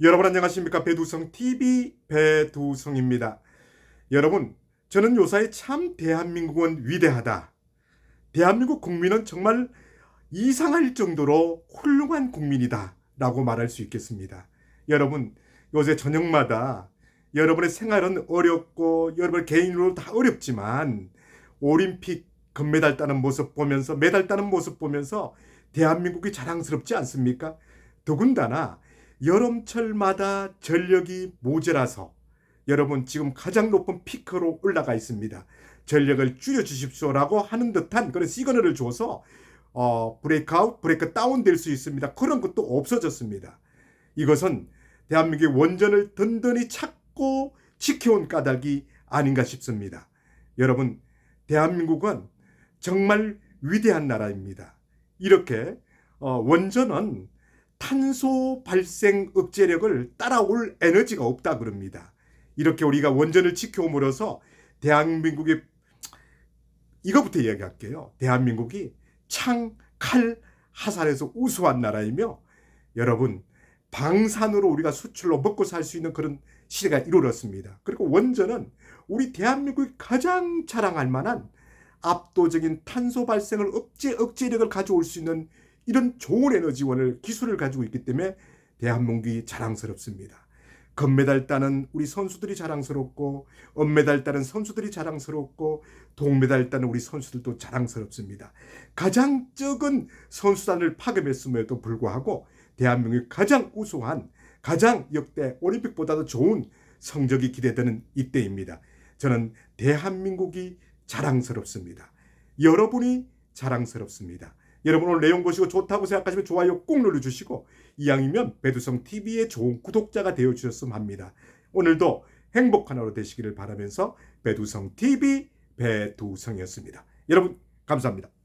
여러분 안녕하십니까 배두성 TV 배두성입니다. 여러분 저는 요사이 참 대한민국은 위대하다. 대한민국 국민은 정말 이상할 정도로 훌륭한 국민이다 라고 말할 수 있겠습니다. 여러분 요새 저녁마다 여러분의 생활은 어렵고 여러분 개인으로 다 어렵지만 올림픽 금메달 따는 모습 보면서 메달 따는 모습 보면서 대한민국이 자랑스럽지 않습니까? 더군다나 여름철마다 전력이 모자라서 여러분 지금 가장 높은 피크로 올라가 있습니다. 전력을 줄여 주십시오라고 하는 듯한 그런 시그널을 줘서 어, 브레이크아웃, 브레이크 다운 될 수 있습니다. 그런 것도 없어졌습니다. 이것은 대한민국의 원전을 든든히 찾고 지켜온 까닭이 아닌가 싶습니다. 여러분, 대한민국은 정말 위대한 나라입니다. 이렇게 어, 원전은 탄소 발생 억제력을 따라올 에너지가 없다 그럽니다. 이렇게 우리가 원전을 지켜옴으로써 대한민국의 이거부터 이야기할게요. 대한민국이 창, 칼, 화살에서 우수한 나라이며 여러분 방산으로 우리가 수출로 먹고 살 수 있는 그런 시대가 이루어졌습니다. 그리고 원전은 우리 대한민국이 가장 자랑할 만한 압도적인 탄소 발생을 억제 억제력을 가져올 수 있는 이런 좋은 에너지원을 기술을 가지고 있기 때문에 대한민국이 자랑스럽습니다. 금메달 따는 우리 선수들이 자랑스럽고 은메달 따는 선수들이 자랑스럽고 동메달 따는 우리 선수들도 자랑스럽습니다. 가장 적은 선수단을 파괴했음에도 불구하고 대한민국이 가장 우수한 가장 역대 올림픽보다도 좋은 성적이 기대되는 이때입니다. 저는 대한민국이 자랑스럽습니다. 여러분이 자랑스럽습니다. 여러분 오늘 내용 보시고 좋다고 생각하시면 좋아요 꼭 눌러주시고 이왕이면 배두성 TV의 좋은 구독자가 되어 주셨으면 합니다. 오늘도 행복한 하루 되시기를 바라면서 배두성 TV 배두성이었습니다. 여러분 감사합니다.